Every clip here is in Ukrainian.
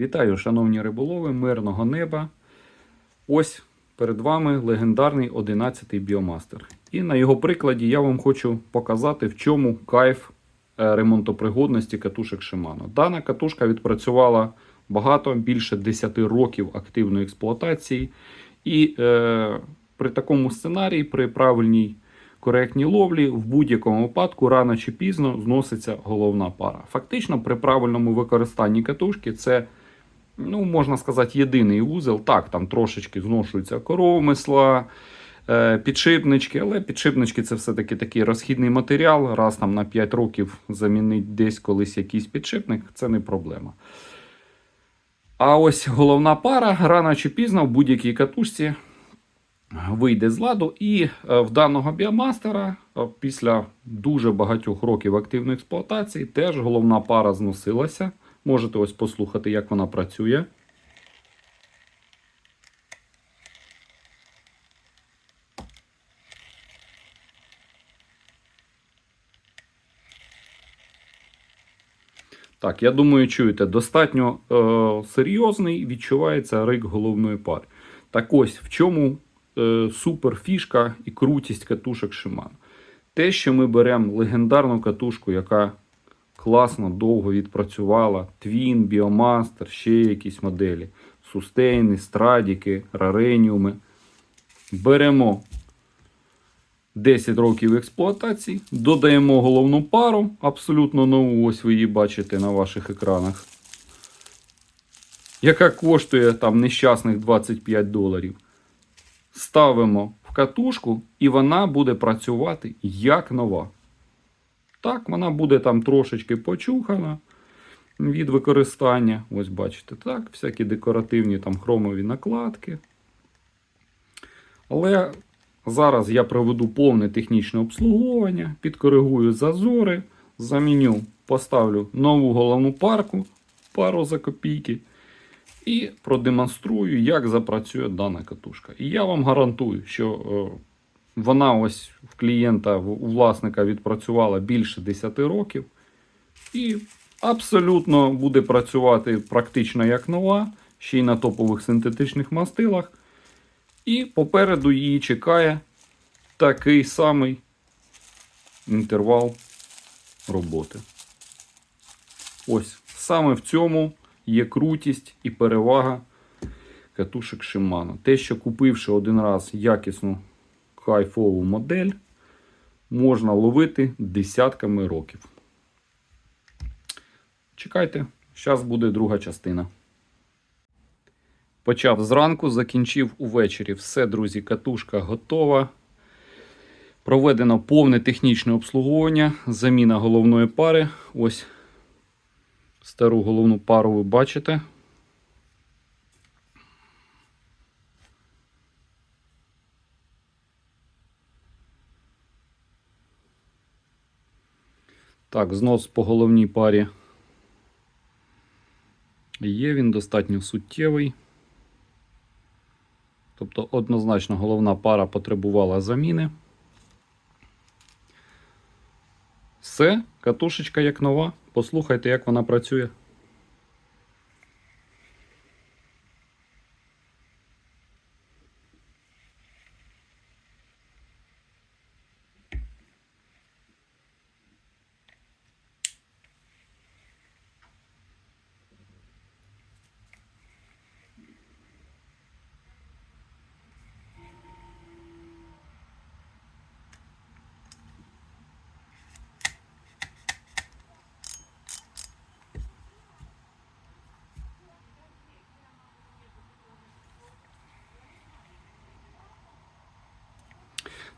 Вітаю, шановні риболови, мирного неба. Ось перед вами легендарний 11-й біомастер. І на його прикладі я вам хочу показати, в чому кайф е, ремонтопригодності катушек Shimano. Дана катушка відпрацювала багато, більше 10 років активної експлуатації. І е, при такому сценарії, при правильній коректній ловлі, в будь-якому випадку рано чи пізно зноситься головна пара. Фактично, при правильному використанні катушки це, ну, можна сказати, єдиний вузел. Так, там трошечки зношуються коромисла, е, підшипнички, але підшипнички це все-таки такий розхідний матеріал. Раз там на 5 років замінить десь колись якийсь підшипник, це не проблема. А ось головна пара рано чи пізно в будь-якій катушці вийде з ладу. І е, в даного біомастера е, після дуже багатьох років активної експлуатації теж головна пара зносилася. Можете ось послухати, як вона працює. Так, я думаю, чуєте, достатньо е, серйозний відчувається рик головної пари. Так ось в чому е, супер фішка і крутість катушок Shimano. Те, що ми беремо легендарну катушку, яка класно довго відпрацювала, Twin, Biomaster, ще якісь моделі, Сустейни, Страдіки, Рареніуми. Беремо 10 років експлуатації, додаємо головну пару, абсолютно нову, ось ви її бачите на ваших екранах, яка коштує там нещасних 25 доларів. Ставимо в катушку, і вона буде працювати як нова. Так, вона буде там трошечки почухана від використання. Ось бачите, так, всякі декоративні там хромові накладки. Але зараз я проведу повне технічне обслуговування, підкоригую зазори, заміню, поставлю нову головну парку, пару за копійки. І продемонструю, як запрацює дана катушка. І я вам гарантую, що е, вона ось в клієнта, у власника відпрацювала більше 10 років. І абсолютно буде працювати практично як нова, ще й на топових синтетичних мастилах. І попереду її чекає такий самий інтервал роботи. Ось саме в цьому є крутість і перевага катушек Shimano. Те, що купивши один раз якісну кайфову модель, можна ловити десятками років. Чекайте, зараз буде друга частина. Почав зранку, закінчив увечері. Все, друзі, катушка готова. Проведено повне технічне обслуговування, заміна головної пари. Ось стару головну пару ви бачите. Так, знос по головній парі є, він достатньо суттєвий. Тобто, однозначно, головна пара потребувала заміни. Все, катушечка як нова. Послухайте, як вона працює.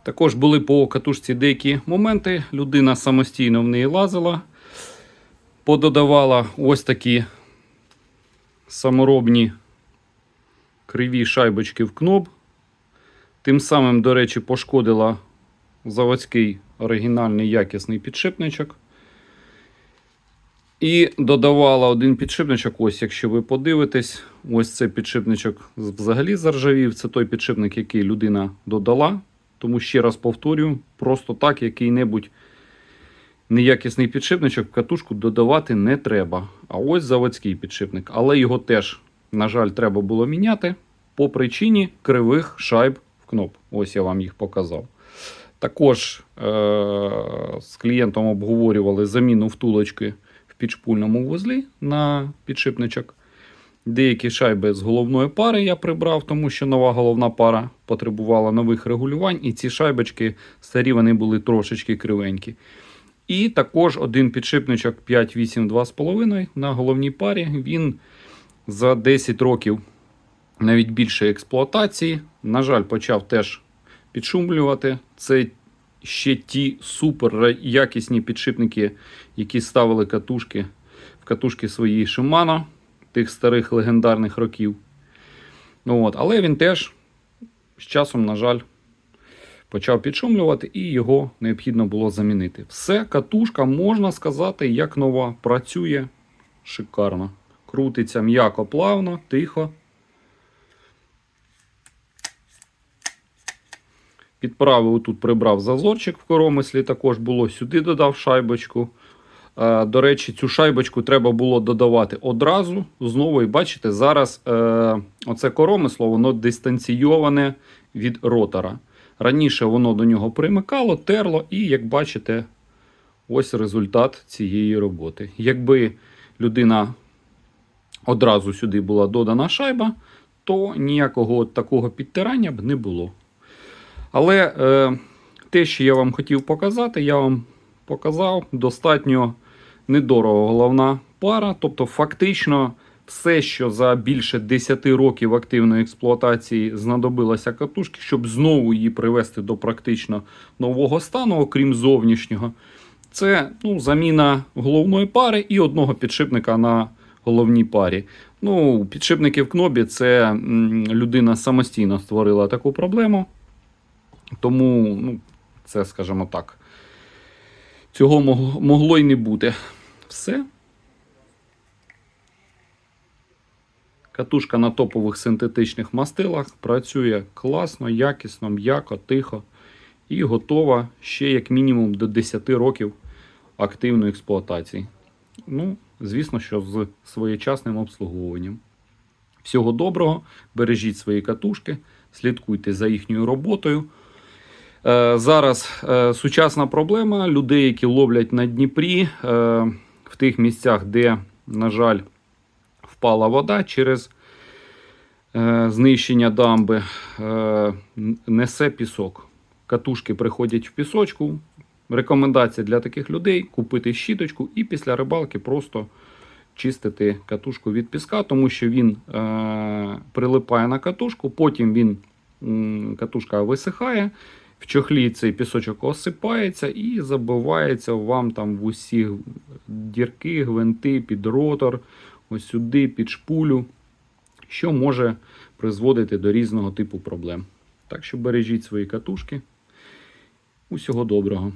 Також були по катушці деякі моменти. Людина самостійно в неї лазила, пододавала ось такі саморобні криві шайбочки в кноб. Тим самим, до речі, пошкодила заводський оригінальний якісний підшипничок. І додавала один підшипничок. Ось, якщо ви подивитесь, ось цей підшипничок взагалі заржавів. Це той підшипник, який людина додала. Тому ще раз повторюю, просто так який-небудь неякісний підшипничок в катушку додавати не треба. А ось заводський підшипник. Але його теж, на жаль, треба було міняти по причині кривих шайб в кноп. Ось я вам їх показав. Також е- з клієнтом обговорювали заміну втулочки в підшпульному вузлі на підшипничок. Деякі шайби з головної пари я прибрав, тому що нова головна пара потребувала нових регулювань, і ці шайбочки старі вони були трошечки кривенькі. І також один підшипничок 5-8-2,5 на головній парі. Він за 10 років навіть більше експлуатації. На жаль, почав теж підшумлювати. Це ще ті супер якісні підшипники, які ставили катушки в катушки свої Shimano тих старих легендарних років. Ну, от. Але він теж з часом, на жаль, почав підшумлювати, і його необхідно було замінити. Все, катушка, можна сказати, як нова. Працює шикарно. Крутиться м'яко, плавно, тихо. Підправив тут прибрав зазорчик в коромислі, також було сюди додав шайбочку. Е, До речі, цю шайбочку треба було додавати одразу. Знову, і бачите, зараз е, оце коромисло воно дистанційоване від ротора. Раніше воно до нього примикало, терло, і, як бачите, ось результат цієї роботи. Якби людина одразу сюди була додана шайба, то ніякого такого підтирання б не було. Але е, те, що я вам хотів показати, я вам показав достатньо недорого головна пара. Тобто, фактично, все, що за більше 10 років активної експлуатації знадобилося катушки, щоб знову її привести до практично нового стану, окрім зовнішнього, це ну, заміна головної пари і одного підшипника на головній парі. Ну, Підшипники в кнобі це людина самостійно створила таку проблему. Тому, ну, це, скажімо так, цього могло й не бути. Все. Катушка на топових синтетичних мастилах працює класно, якісно, м'яко, тихо і готова ще як мінімум до 10 років активної експлуатації. Ну, звісно, що з своєчасним обслуговуванням. Всього доброго, бережіть свої катушки, слідкуйте за їхньою роботою. Е, Зараз е, сучасна проблема людей, які ловлять на Дніпрі, е, в тих місцях, де, на жаль, впала вода через знищення дамби, несе пісок. Катушки приходять в пісочку. Рекомендація для таких людей купити щіточку і після рибалки просто чистити катушку від піска, тому що він прилипає на катушку, потім він, катушка висихає. В чохлі цей пісочок осипається і забивається вам там в усі дірки, гвинти, під ротор, ось сюди, під шпулю, що може призводити до різного типу проблем. Так що бережіть свої катушки. Усього доброго.